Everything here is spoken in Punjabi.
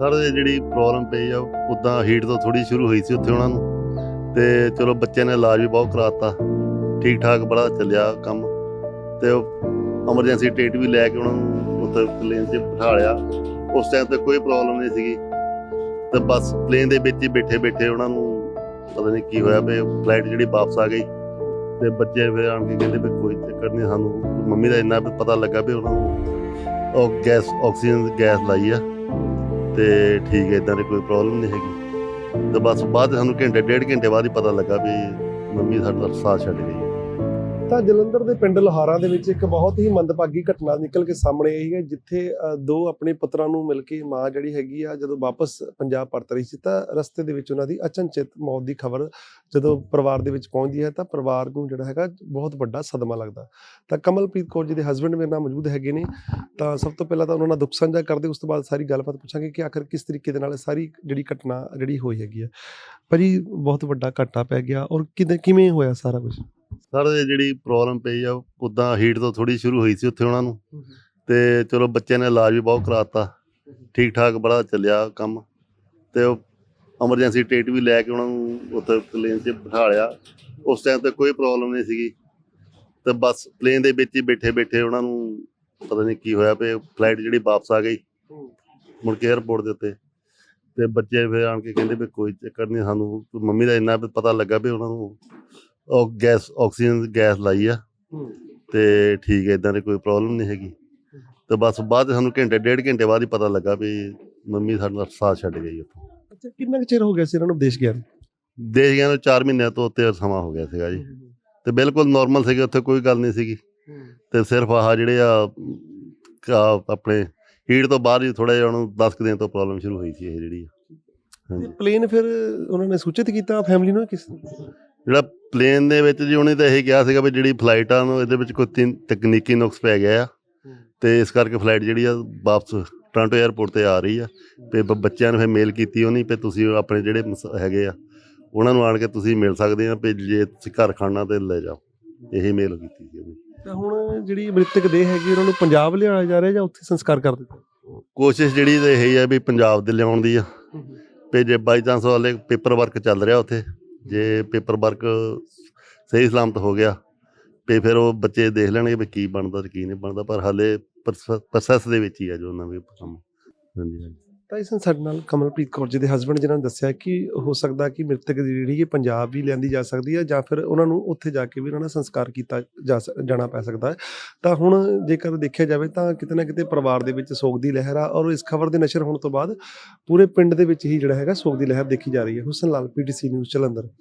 ਸਰ ਜਿਹੜੀ ਪ੍ਰੋਬਲਮ ਪਈ ਆ, ਉਦਾਂ ਹੀਟ ਤੋਂ ਥੋੜੀ ਸ਼ੁਰੂ ਹੋਈ ਸੀ ਉੱਥੇ ਉਹਨਾਂ ਨੂੰ। ਤੇ ਚਲੋ ਬੱਚਿਆਂ ਨੇ ਇਲਾਜ ਵੀ ਬਹੁਤ ਕਰਾਤਾ। ਠੀਕ ਠਾਕ ਬੜਾ ਚੱਲਿਆ ਕੰਮ। ਤੇ ਉਹ ਐਮਰਜੈਂਸੀ ਟ੍ਰੀਟ ਵੀ ਲੈ ਕੇ ਉਹਨਾਂ ਨੂੰ ਉੱਥੇ ਪਲੇਨ 'ਚ ਬਿਠਾ ਲਿਆ। ਉਸ ਟਾਈਮ ਤੇ ਕੋਈ ਪ੍ਰੋਬਲਮ ਨਹੀਂ ਸੀਗੀ। ਤੇ ਬਸ ਪਲੇਨ ਦੇ ਵਿੱਚ ਹੀ ਬੈਠੇ ਬੈਠੇ ਉਹਨਾਂ ਨੂੰ ਪਤਾ ਨਹੀਂ ਕੀ ਹੋਇਆ ਵੀ ਫਲਾਈਟ ਜਿਹੜੀ ਵਾਪਸ ਆ ਗਈ। ਤੇ ਬੱਚੇ ਫਿਰ ਆਣ ਕੇ ਕਹਿੰਦੇ ਵੀ ਕੋਈ ਚੱਕਰ ਨਹੀਂ, ਸਾਨੂੰ ਮੰਮੀ ਦਾ ਇੰਨਾ ਪਤਾ ਲੱਗਾ ਵੀ ਉਹਨਾਂ ਨੂੰ ਉਹ ਗੈਸ ਆਕਸੀਜਨ ਗੈਸ ਲਾਈ ਆ। ਤੇ ਠੀਕ ਹੈ ਇਦਾਂ ਦੀ ਕੋਈ ਪ੍ਰੋਬਲਮ ਨਹੀਂ ਹੈਗੀ। ਤੇ ਬਸ ਬਾਅਦ 'ਚ ਸਾਨੂੰ ਘੰਟੇ, ਡੇਢ ਘੰਟੇ ਬਾਅਦ ਹੀ ਪਤਾ ਲੱਗਾ ਵੀ ਮੰਮੀ ਸਾਡਾ ਸਾਥ ਛੱਡ ਗਈ। ਤਾਂ ਜਲੰਧਰ ਦੇ ਪਿੰਡ ਲੋਹਾਰਾਂ ਦੇ ਵਿੱਚ ਇੱਕ ਬਹੁਤ ਹੀ ਮੰਦਭਾਗੀ ਘਟਨਾ ਨਿਕਲ ਕੇ ਸਾਹਮਣੇ ਆਈ ਹੈ, ਜਿੱਥੇ ਦੋ ਆਪਣੇ ਪੁੱਤਰਾਂ ਨੂੰ ਮਿਲ ਕੇ ਮਾਂ ਜਿਹੜੀ ਹੈਗੀ ਆ, ਜਦੋਂ ਵਾਪਸ ਪੰਜਾਬ ਪਰਤ ਰਹੀ ਸੀ, ਤਾਂ ਰਸਤੇ ਦੇ ਵਿੱਚ ਉਹਨਾਂ ਦੀ ਅਚਨਚੇਤ ਮੌਤ ਦੀ ਖਬਰ ਜਦੋਂ ਪਰਿਵਾਰ ਦੇ ਵਿੱਚ ਪਹੁੰਚਦੀ ਹੈ, ਤਾਂ ਪਰਿਵਾਰ ਨੂੰ ਜਿਹੜਾ ਹੈਗਾ ਬਹੁਤ ਵੱਡਾ ਸਦਮਾ ਲੱਗਦਾ। ਤਾਂ ਕਮਲਪ੍ਰੀਤ ਕੌਰ ਜੀ ਦੇ ਹਸਬੰਡ ਮੇਰੇ ਨਾਲ ਮੌਜੂਦ ਹੈਗੇ ਨੇ, ਤਾਂ ਸਭ ਤੋਂ ਪਹਿਲਾਂ ਤਾਂ ਉਹਨਾਂ ਨਾਲ ਦੁੱਖ ਸਾਂਝਾ ਕਰਦੇ, ਉਸ ਤੋਂ ਬਾਅਦ ਸਾਰੀ ਗੱਲਬਾਤ ਪੁੱਛਾਂਗੇ ਕਿ ਆਖਰ ਕਿਸ ਤਰੀਕੇ ਦੇ ਨਾਲ ਇਹ ਸਾਰੀ ਜਿਹੜੀ ਘਟਨਾ ਜਿਹੜੀ ਹੋਈ ਹੈਗੀ ਹੈ ਭਾਜੀ ਬਹੁਤ ਵੱਡਾ ਘਾਟਾ ਪੈ ਗਿਆ, ਔਰ ਕਿਵੇਂ ਕਿਵੇਂ ਹੋਇਆ ਸਾਰਾ ਕੁਝ ਸਰ, ਇਹ ਜਿਹੜੀ ਪ੍ਰੋਬਲਮ ਪਈ ਆ, ਉਦਾਂ ਹੀਟ ਤੋਂ ਥੋੜੀ ਸ਼ੁਰੂ ਹੋਈ ਸੀ ਉੱਥੇ ਉਹਨਾਂ ਨੂੰ। ਤੇ ਚਲੋ ਬੱਚਿਆਂ ਨੇ ਇਲਾਜ ਵੀ ਬਹੁਤ ਕਰਾਤਾ। ਠੀਕ ਠਾਕ ਬੜਾ ਚੱਲਿਆ ਕੰਮ। ਤੇ ਉਹ ਐਮਰਜੈਂਸੀ ਟ੍ਰੀਟ ਵੀ ਲੈ ਕੇ ਉਹਨਾਂ ਨੂੰ ਉੱਥੇ ਪਲੇਨ 'ਚ ਬਿਠਾ ਲਿਆ। ਉਸ ਟਾਈਮ ਤੇ ਕੋਈ ਪ੍ਰੋਬਲਮ ਨਹੀਂ ਸੀਗੀ। ਤੇ ਬਸ ਪਲੇਨ ਦੇ ਵਿੱਚ ਹੀ ਬੈਠੇ ਬੈਠੇ ਉਹਨਾਂ ਨੂੰ ਪਤਾ ਨਹੀਂ ਕੀ ਹੋਇਆ ਵੀ ਫਲਾਈਟ ਜਿਹੜੀ ਵਾਪਸ ਆ ਗਈ। ਮੁੜ ਕੇ 에ਅਰਪੋਰਟ ਦੇ ਉੱਤੇ। ਤੇ ਬੱਚੇ ਫਿਰ ਆਣ ਕੇ ਕਹਿੰਦੇ ਵੀ ਕੋਈ ਚੱਕਰ ਨਹੀਂ, ਸਾਨੂੰ ਮੰਮੀ ਦਾ ਇੰਨਾ ਪਤਾ ਲੱਗਾ ਵੀ ਉਹਨਾਂ ਨੂੰ ਉਹ ਗੈਸ ਆਕਸੀਜਨ ਗੈਸ ਲਾਈ ਆ। ਤੇ ਠੀਕ ਹੈ ਇਦਾਂ ਦੀ ਕੋਈ ਪ੍ਰੋਬਲਮ ਨਹੀਂ ਹੈਗੀ। ਤੇ ਬਸ ਬਾਅਦ ਸਾਨੂੰ ਘੰਟੇ ਡੇਢ ਘੰਟੇ ਬਾਅਦ ਹੀ ਪਤਾ ਲੱਗਾ ਵੀ ਮੰਮੀ ਸਾਡਾ ਸਾਥ ਛੱਡ ਗਈ ਉੱਥੋਂ ਅੱਛਾ ਕਿੰਨਾ ਕੁ ਚਿਰ ਹੋ ਗਿਆ ਸੀ ਇਹਨਾਂ ਨੂੰ ਵਿਦੇਸ਼ ਗਿਆ ਨੂੰ? ਦੇਸ਼ ਗਿਆ ਨੂੰ 4 ਮਹੀਨਿਆਂ ਤੋਂ ਉੱਤੇ ਸਮਾਂ ਹੋ ਗਿਆ ਸੀਗਾ ਜੀ। ਤੇ ਬਿਲਕੁਲ ਨਾਰਮਲ ਸੀਗੇ ਉੱਥੇ ਕੋਈ ਗੱਲ ਨਹੀਂ ਸੀਗੀ। ਤੇ ਸਿਰਫ ਆਹ ਜਿਹੜੇ ਆ ਆਪਣੇ ਹੀਟ ਤੋਂ ਬਾਅਦ ਹੀ ਥੋੜਾ ਜਿਹਾ ਉਹਨੂੰ 10 ਕੁ ਦਿਨ ਤੋਂ ਪ੍ਰੋਬਲਮ ਸ਼ੁਰੂ ਹੋਈ ਸੀ ਇਹ ਜਿਹੜੀ ਪਲੇਨ ਫਿਰ ਉਹਨਾਂ ਨੇ ਸੂਚਿਤ ਕੀਤਾ ਫੈਮਿਲੀ ਨੂੰ ਕਿਸ ਜਿਹੜਾ ਪਲੇਨ ਦੇ ਵਿੱਚ ਜੀ ਉਹਨੇ ਤਾਂ ਇਹ ਕਿਹਾ ਸੀਗਾ ਵੀ ਜਿਹੜੀ ਫਲਾਈਟ ਆ ਉਹਨੂੰ ਇਹਦੇ ਵਿੱਚ ਕੋਈ ਤਕਨੀਕੀ ਨੁਕਸ ਪੈ ਗਿਆ ਆ। ਤੇ ਇਸ ਕਰਕੇ ਫਲਾਈਟ ਜਿਹੜੀ ਆ ਵਾਪਸ ਟੋਰਾਂਟੋ 에ਅਰਪੋਰਟ ਤੇ ਆ ਰਹੀ ਆ। ਤੇ ਬੱਚਿਆਂ ਨੂੰ ਫਿਰ ਮੇਲ ਕੀਤੀ ਉਹਨੇ ਵੀ ਤੁਸੀਂ ਆਪਣੇ ਜਿਹੜੇ ਹੈਗੇ ਆ ਉਹਨਾਂ ਨੂੰ ਆਣ ਕੇ ਤੁਸੀਂ ਮਿਲ ਸਕਦੇ ਆ ਵੀ ਜੇ ਤੁਸੀਂ ਘਰ ਖਾਣਾ ਤੇ ਲੈ ਜਾਓ। ਇਹੀ ਮੇਲ ਕੀਤੀ ਸੀ ਉਹਨੇ। ਤਾਂ ਹੁਣ ਜਿਹੜੀ ਮ੍ਰਿਤਕ ਦੇਹ ਹੈਗੀ ਉਹਨਾਂ ਨੂੰ ਪੰਜਾਬ ਲਿਆਇਆ ਜਾ ਰਿਹਾ ਜਾਂ ਉੱਥੇ ਸੰਸਕਾਰ ਕਰ ਦਿੱਤਾ? ਕੋਸ਼ਿਸ਼ ਜਿਹੜੀ ਤੇ ਇਹ ਆ ਵੀ ਪੰਜਾਬ ਦੇ ਲਿਆਉਣ ਦੀ ਆ। ਤੇ ਜੇ ਬਾਈ ਚਾਂਸ ਵਾਲੇ ਪੇਪਰ ਵਰਕ ਚੱਲ ਰਿਹਾ ਉੱਥੇ ਜੇ ਪੇਪਰ ਵਰਕ ਸਹੀ ਸਲਾਮਤ ਹੋ ਗਿਆ, ਤੇ ਫਿਰ ਉਹ ਬੱਚੇ ਦੇਖ ਲੈਣਗੇ ਵੀ ਕੀ ਬਣਦਾ ਤੇ ਕੀ ਨਹੀਂ ਬਣਦਾ, ਪਰ ਹਾਲੇ ਪ੍ਰੋਸੈਸ ਦੇ ਵਿੱਚ ਹੀ ਆ ਜੋ ਉਹਨਾਂ ਵੀ ਕੰਮ। ਹਾਂਜੀ ਹਾਂਜੀ। ਤਾਂ ਇਸ ਸਾਡੇ ਨਾਲ ਕਮਲਪ੍ਰੀਤ ਕੌਰ ਜੀ ਦੇ ਹਸਬੰਡ ਜਿਨ੍ਹਾਂ ਨੇ ਦੱਸਿਆ ਕਿ ਹੋ ਸਕਦਾ ਕਿ ਮ੍ਰਿਤਕ ਦੀ ਜਿਹੜੀ ਹੈ, ਪੰਜਾਬ ਵੀ ਲੈਂਦੀ ਜਾ ਸਕਦੀ ਹੈ ਜਾਂ ਫਿਰ ਉਹਨਾਂ ਨੂੰ ਉੱਥੇ ਜਾ ਕੇ ਵੀ ਉਹਨਾਂ ਦਾ ਸੰਸਕਾਰ ਕੀਤਾ ਜਾ ਸ- ਜਾਣਾ ਪੈ ਸਕਦਾ ਹੈ। ਤਾਂ ਹੁਣ ਜੇਕਰ ਦੇਖਿਆ ਜਾਵੇ ਤਾਂ ਕਿਤੇ ਨਾ ਕਿਤੇ ਪਰਿਵਾਰ ਦੇ ਵਿੱਚ ਸੋਗ ਦੀ ਲਹਿਰ ਆ ਔਰ ਇਸ ਖਬਰ ਦੇ ਨਸ਼ਰ ਹੋਣ ਤੋਂ ਬਾਅਦ ਪੂਰੇ ਪਿੰਡ ਦੇ ਵਿੱਚ ਹੀ ਜਿਹੜਾ ਹੈਗਾ ਸੋਗ ਦੀ ਲਹਿਰ ਦੇਖੀ ਜਾ ਰਹੀ ਹੈ। Husan Lal PTC news Jalandhar.